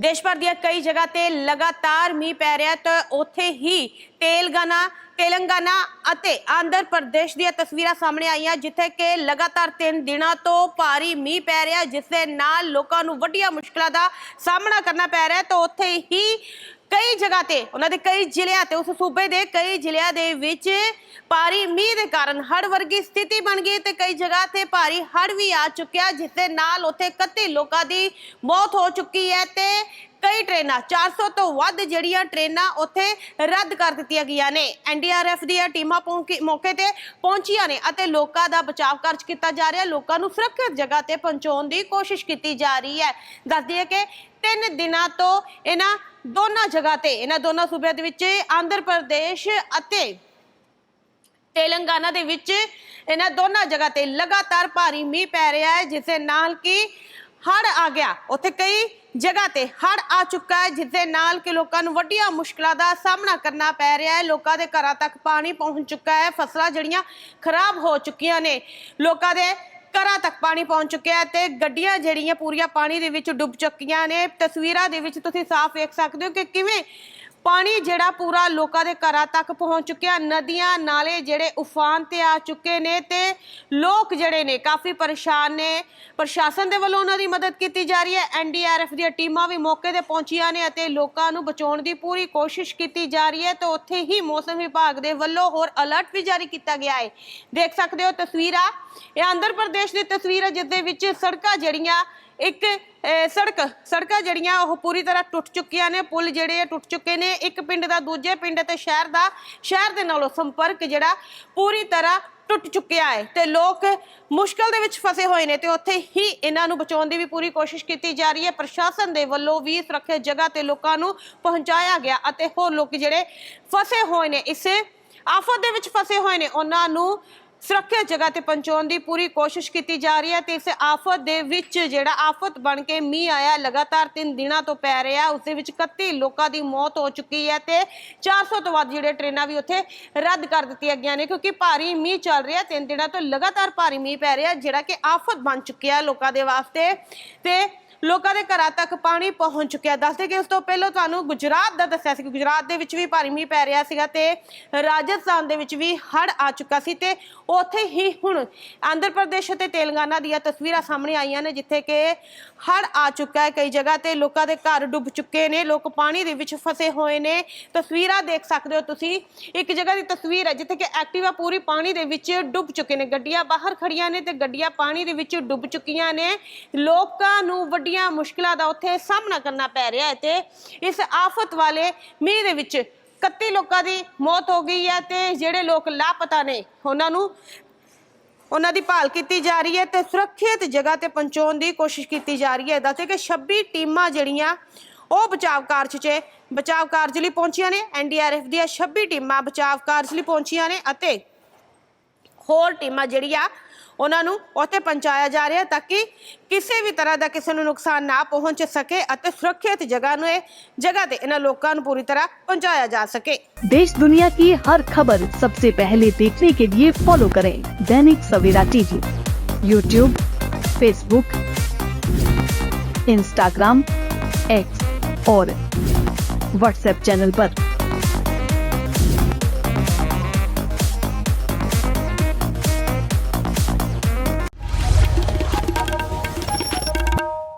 ਦੇਸ਼ ਭਰ ਦੀਆਂ ਕਈ ਜਗ੍ਹਾ ਤੇ ਲਗਾਤਾਰ ਮੀਂਹ ਪੈ ਰਿਹਾ ਤਾਂ ਉੱਥੇ ਹੀ ਤੇਲਗਾਨਾ, ਤੇਲੰਗਾਨਾ ਅਤੇ ਆਂਧਰ ਪ੍ਰਦੇਸ਼ ਦੀਆਂ ਤਸਵੀਰਾਂ ਸਾਹਮਣੇ ਆਈਆਂ, ਜਿੱਥੇ ਕਿ ਲਗਾਤਾਰ 3 ਦਿਨਾਂ ਤੋਂ ਭਾਰੀ ਮੀਂਹ ਪੈ ਰਿਹਾ ਜਿਸ ਦੇ ਨਾਲ ਲੋਕਾਂ ਨੂੰ ਵੱਡੀਆਂ ਮੁਸ਼ਕਲਾਂ ਦਾ ਸਾਹਮਣਾ ਕਰਨਾ ਪੈ ਰਿਹਾ ਤਾਂ ਉੱਥੇ ਹੀ ਕਈ ਜਗ੍ਹਾ ਤੇ, ਉਹਨਾਂ ਦੇ ਕਈ ਜ਼ਿਲ੍ਹਿਆਂ ਤੇ, ਉਸ ਸੂਬੇ ਦੇ ਕਈ ਜ਼ਿਲ੍ਹਿਆਂ ਦੇ ਵਿੱਚ ਭਾਰੀ ਮੀਂਹ ਦੇ ਕਾਰਨ ਹੜ੍ਹ ਵਰਗੀ ਸਥਿਤੀ ਬਣ ਗਈ ਤੇ ਕਈ ਜਗ੍ਹਾ ਤੇ ਭਾਰੀ ਹੜ੍ਹ ਵੀ ਆ ਚੁੱਕਿਆ, ਜਿਸ ਦੇ ਨਾਲ ਉੱਥੇ 31 ਲੋਕਾਂ ਦੀ ਮੌਤ ਹੋ ਚੁੱਕੀ ਹੈ ਤੇ ਕਈ ਟ੍ਰੇਨਾਂ 400 ਤੋਂ ਵੱਧ ਜਿਹੜੀਆਂ ਟ੍ਰੇਨਾਂ ਉੱਥੇ ਰੱਦ ਕਰ ਦਿੱਤੀਆਂ ਗਈਆਂ ਨੇ। ਐਨਡੀਆਰਐਫ ਦੀਆਂ ਟੀਮਾਂ ਪਹੁੰਚ- ਮੌਕੇ ਤੇ ਪਹੁੰਚੀਆਂ ਨੇ ਅਤੇ ਲੋਕਾਂ ਦਾ ਬਚਾਅ ਕਾਰਜ ਕੀਤਾ ਜਾ ਰਿਹਾ। ਲੋਕਾਂ ਨੂੰ ਸੁਰੱਖਿਅਤ ਜਗ੍ਹਾ ਤੇ ਪਹੁੰਚਾਉਣ ਦੀ ਕੋਸ਼ਿਸ਼ ਕੀਤੀ ਜਾ ਰਹੀ ਹੈ। ਦੱਸ ਦਈਏ ਕਿ ਤਿੰਨ ਦਿਨਾਂ ਤੋਂ ਇਹਨਾਂ ਦੋਨਾਂ ਜਗ੍ਹਾ ਤੇ, ਇਹਨਾਂ ਦੋਨਾਂ ਸੂਬਿਆਂ ਦੇ ਵਿੱਚ, ਆਂਧਰ ਪ੍ਰਦੇਸ਼ ਅਤੇ ਤੇਲੰਗਾਨਾ ਦੇ ਵਿੱਚ ਇਹਨਾਂ ਦੋਨਾਂ ਜਗ੍ਹਾ ਤੇ ਲਗਾਤਾਰ ਭਾਰੀ ਮੀਂਹ ਪੈ ਰਿਹਾ ਹੈ, ਜਿਸ ਦੇ ਨਾਲ ਕਿ ਹੜ ਆ ਗਿਆ। ਉੱਥੇ ਕਈ ਜਗ੍ਹਾ ਤੇ ਹੜ ਆ ਚੁੱਕਾ ਹੈ, ਜਿਸ ਦੇ ਨਾਲ ਕਿ ਲੋਕਾਂ ਨੂੰ ਵੱਡੀਆਂ ਮੁਸ਼ਕਲਾਂ ਦਾ ਸਾਹਮਣਾ ਕਰਨਾ ਪੈ ਰਿਹਾ ਹੈ। ਲੋਕਾਂ ਦੇ ਘਰਾਂ ਤੱਕ ਪਾਣੀ ਪਹੁੰਚ ਚੁੱਕਾ ਹੈ, ਫਸਲਾਂ ਜਿਹੜੀਆਂ ਖਰਾਬ ਹੋ ਚੁੱਕੀਆਂ ਨੇ, ਲੋਕਾਂ ਦੇ ਘਰਾਂ ਤੱਕ ਪਾਣੀ ਪਹੁੰਚ ਚੁੱਕਿਆ ਹੈ ਤੇ ਗੱਡੀਆਂ ਜਿਹੜੀਆਂ ਪੂਰੀਆਂ ਪਾਣੀ ਦੇ ਵਿੱਚ ਡੁੱਬ ਚੁੱਕੀਆਂ ਨੇ। ਤਸਵੀਰਾਂ ਦੇ ਵਿੱਚ ਤੁਸੀਂ ਸਾਫ਼ ਵੇਖ ਸਕਦੇ ਹੋ ਕਿ ਕਿਵੇਂ ਪਾਣੀ ਜਿਹੜਾ ਪੂਰਾ ਲੋਕਾਂ ਦੇ ਘਰਾਂ ਤੱਕ ਪਹੁੰਚ ਚੁੱਕਿਆ, ਨਦੀਆਂ, ਨਾਲੇ ਜਿਹੜੇ ਉਫਾਨ ਤੇ ਆ ਚੁੱਕੇ ਨੇ ਤੇ ਲੋਕ ਜਿਹੜੇ ਨੇ ਕਾਫੀ ਪਰੇਸ਼ਾਨ ਨੇ। ਪ੍ਰਸ਼ਾਸਨ ਦੇ ਵੱਲੋਂ ਉਹਨਾਂ ਦੀ ਮਦਦ ਕੀਤੀ ਜਾ ਰਹੀ ਹੈ। ਐਨਡੀਆਰਐਫ ਦੀਆਂ ਟੀਮਾਂ ਵੀ ਮੌਕੇ ਤੇ ਪਹੁੰਚੀਆਂ ਨੇ ਅਤੇ ਲੋਕਾਂ ਨੂੰ ਬਚਾਉਣ ਦੀ ਪੂਰੀ ਕੋਸ਼ਿਸ਼ ਕੀਤੀ ਜਾ ਰਹੀ ਹੈ ਤੇ ਉੱਥੇ ਹੀ ਮੌਸਮ ਵਿਭਾਗ ਦੇ ਵੱਲੋਂ ਹੋਰ ਅਲਰਟ ਵੀ ਜਾਰੀ ਕੀਤਾ ਗਿਆ ਹੈ। ਦੇਖ ਸਕਦੇ ਹੋ ਤਸਵੀਰਾਂ। ਇਹ ਆਂਧਰ ਪ੍ਰਦੇਸ਼ ਦੀ ਤਸਵੀਰ ਹੈ, ਜਿਸ ਦੇ ਵਿੱਚ ਸੜਕਾਂ ਜਿਹੜੀਆਂ, ਇੱਕ ਸੜਕ, ਸੜਕਾਂ ਜਿਹੜੀਆਂ ਉਹ ਪੂਰੀ ਤਰ੍ਹਾਂ ਟੁੱਟ ਚੁੱਕੀਆਂ ਨੇ। ਪੁਲ ਜਿਹੜੇ ਆ ਟੁੱਟ ਚੁੱਕੇ ਨੇ। ਇੱਕ ਪਿੰਡ ਦਾ, ਦੂਜੇ ਪਿੰਡ ਤੇ ਸ਼ਹਿਰ ਦਾ, ਸ਼ਹਿਰ ਦੇ ਨਾਲੋਂ ਸੰਪਰਕ ਜਿਹੜਾ ਪੂਰੀ ਤਰ੍ਹਾਂ ਟੁੱਟ ਚੁੱਕਿਆ ਹੈ ਤੇ ਲੋਕ ਮੁਸ਼ਕਲ ਦੇ ਵਿੱਚ ਫਸੇ ਹੋਏ ਨੇ ਤੇ ਉੱਥੇ ਹੀ ਇਹਨਾਂ ਨੂੰ ਬਚਾਉਣ ਦੀ ਵੀ ਪੂਰੀ ਕੋਸ਼ਿਸ਼ ਕੀਤੀ ਜਾ ਰਹੀ ਹੈ। ਪ੍ਰਸ਼ਾਸਨ ਦੇ ਵੱਲੋਂ ਵੀ ਸੁਰੱਖਿਅਤ ਜਗ੍ਹਾ ਤੇ ਲੋਕਾਂ ਨੂੰ ਪਹੁੰਚਾਇਆ ਗਿਆ ਅਤੇ ਹੋਰ ਲੋਕ ਜਿਹੜੇ ਫਸੇ ਹੋਏ ਨੇ, ਇਸ ਆਫਤ ਦੇ ਵਿੱਚ ਫਸੇ ਹੋਏ ਨੇ, ਉਹਨਾਂ ਨੂੰ ਸੁਰੱਖਿਅਤ ਜਗ੍ਹਾ ਤੇ ਪਹੁੰਚਾਉਣ ਦੀ ਪੂਰੀ ਕੋਸ਼ਿਸ਼ ਕੀਤੀ ਜਾ ਰਹੀ ਹੈ ਤੇ ਇਸ ਆਫਤ ਦੇ ਵਿੱਚ ਜਿਹੜਾ ਆਫਤ ਬਣ ਕੇ ਮੀਂਹ ਆਇਆ, ਲਗਾਤਾਰ 3 ਦਿਨਾਂ ਤੋਂ ਪੈ ਰਿਹਾ, ਉਸ ਦੇ ਵਿੱਚ 31 ਲੋਕਾਂ ਦੀ ਮੌਤ ਹੋ ਚੁੱਕੀ ਹੈ ਤੇ 400 ਤੋਂ ਵੱਧ ਜਿਹੜੇ ਟ੍ਰੇਨਾਂ ਵੀ ਉੱਥੇ ਰੱਦ ਕਰ ਦਿੱਤੀਆਂ ਗਈਆਂ ਨੇ ਕਿਉਂਕਿ ਭਾਰੀ ਮੀਂਹ ਚੱਲ ਰਿਹਾ 3 ਦਿਨਾਂ ਤੋਂ ਲਗਾਤਾਰ ਭਾਰੀ ਮੀਂਹ ਪੈ ਰਿਹਾ, ਜਿਹੜਾ ਕਿ ਆਫਤ ਬਣ ਚੁੱਕਿਆ ਲੋਕਾਂ ਦੇ ਵਾਸਤੇ ਤੇ ਲੋਕਾਂ ਦੇ ਘਰਾਂ ਤੱਕ ਪਾਣੀ ਪਹੁੰਚ ਚੁੱਕਿਆ। ਦੱਸਦੇ ਕਿ ਉਸ ਤੋਂ ਪਹਿਲਾਂ ਤੁਹਾਨੂੰ ਗੁਜਰਾਤ ਦਾ ਦੱਸਿਆ ਸੀ ਕਿ ਗੁਜਰਾਤ ਦੇ ਵਿੱਚ ਵੀ ਭਾਰੀ ਮੀਂਹ ਪੈ ਰਿਹਾ ਸੀਗਾ ਤੇ ਰਾਜਸਥਾਨ ਦੇ ਵਿੱਚ ਵੀ ਹੜ੍ਹ ਆ ਚੁੱਕਾ ਸੀ ਤੇ ਉੱਥੇ ਹੀ ਹੁਣ ਆਂਧਰ ਪ੍ਰਦੇਸ਼ ਅਤੇ ਤੇਲੰਗਾਨਾ ਦੀਆਂ ਤਸਵੀਰਾਂ ਸਾਹਮਣੇ ਆਈਆਂ ਨੇ, ਜਿੱਥੇ ਕਿ ਹੜ੍ਹ ਆ ਚੁੱਕਾ ਹੈ ਕਈ ਜਗ੍ਹਾ ਤੇ ਲੋਕਾਂ ਦੇ ਘਰ ਡੁੱਬ ਚੁੱਕੇ ਨੇ, ਲੋਕ ਪਾਣੀ ਦੇ ਵਿੱਚ ਫਸੇ ਹੋਏ ਨੇ। ਤਸਵੀਰਾਂ ਦੇਖ ਸਕਦੇ ਹੋ ਤੁਸੀਂ। ਇੱਕ ਜਗ੍ਹਾ ਦੀ ਤਸਵੀਰ ਹੈ ਜਿੱਥੇ ਕਿ ਐਕਟਿਵਾ ਪੂਰੀ ਪਾਣੀ ਦੇ ਵਿੱਚ ਡੁੱਬ ਚੁੱਕੇ ਨੇ। ਗੱਡੀਆਂ ਬਾਹਰ ਖੜੀਆਂ ਨੇ ਤੇ ਗੱਡੀਆਂ ਪਾਣੀ ਦੇ ਵਿੱਚ ਡੁੱਬ ਚੁੱਕੀਆਂ ਨੇ। ਲੋਕਾਂ ਨੂੰ ਵੱਡੀ ਵੱਡੀਆਂ ਮੁਸ਼ਕਲਾਂ ਦਾ ਉੱਥੇ ਸਾਹਮਣਾ ਕਰਨਾ ਪੈ ਰਿਹਾ ਹੈ ਤੇ ਇਸ ਆਫਤ ਵਾਲੇ ਮੀਂਹ ਦੇ ਵਿੱਚ 31 ਲੋਕਾਂ ਦੀ ਮੌਤ ਹੋ ਗਈ ਹੈ ਤੇ ਜਿਹੜੇ ਲੋਕ ਲਾਪਤਾ ਨੇ, ਉਹਨਾਂ ਨੂੰ, ਉਹਨਾਂ ਦੀ ਭਾਲ ਕੀਤੀ ਜਾ ਰਹੀ ਹੈ ਤੇ ਸੁਰੱਖਿਅਤ ਜਗ੍ਹਾ ਤੇ ਪਹੁੰਚਾਉਣ ਦੀ ਕੋਸ਼ਿਸ਼ ਕੀਤੀ ਜਾ ਰਹੀ ਹੈ। ਦੱਸੇ ਕਿ 26 ਟੀਮਾਂ ਜਿਹੜੀਆਂ, ਉਹ ਬਚਾਵ ਕਾਰਜ 'ਚ, ਬਚਾਵ ਕਾਰਜ ਲਈ ਪਹੁੰਚੀਆਂ ਨੇ। ਐਨਡੀਆਰਐਫ ਦੀਆਂ 26 ਟੀਮਾਂ ਬਚਾਵ ਕਾਰਜ ਲਈ ਪਹੁੰਚੀਆਂ ਨੇ ਅਤੇ ਹੋਰ ਟੀਮਾਂ ਜਿਹੜੀਆਂ ਉਹਨਾਂ ਨੂੰ ਉੱਥੇ ਪਹੁੰਚਾਇਆ ਜਾ ਰਿਹਾ ਤਾਂ ਕਿ ਕਿਸੇ ਵੀ ਤਰ੍ਹਾਂ ਦਾ ਕਿਸੇ ਨੂੰ ਨੁਕਸਾਨ ਨਾ ਪਹੁੰਚ ਸਕੇ ਅਤੇ ਸੁਰੱਖਿਅਤ ਜਗ੍ਹਾ ਨੂੰ ਇਹ ਜਗ੍ਹਾ ਤੇ ਇਹਨਾਂ ਲੋਕਾਂ ਨੂੰ ਪੂਰੀ ਤਰ੍ਹਾਂ ਪਹੁੰਚਾਇਆ ਜਾ ਸਕੇ देश दुनिया की हर खबर सबसे पहले देखने के लिए फॉलो करें Dainik Savera TV YouTube Facebook Instagram X और व्हाट्सएप चैनल पर।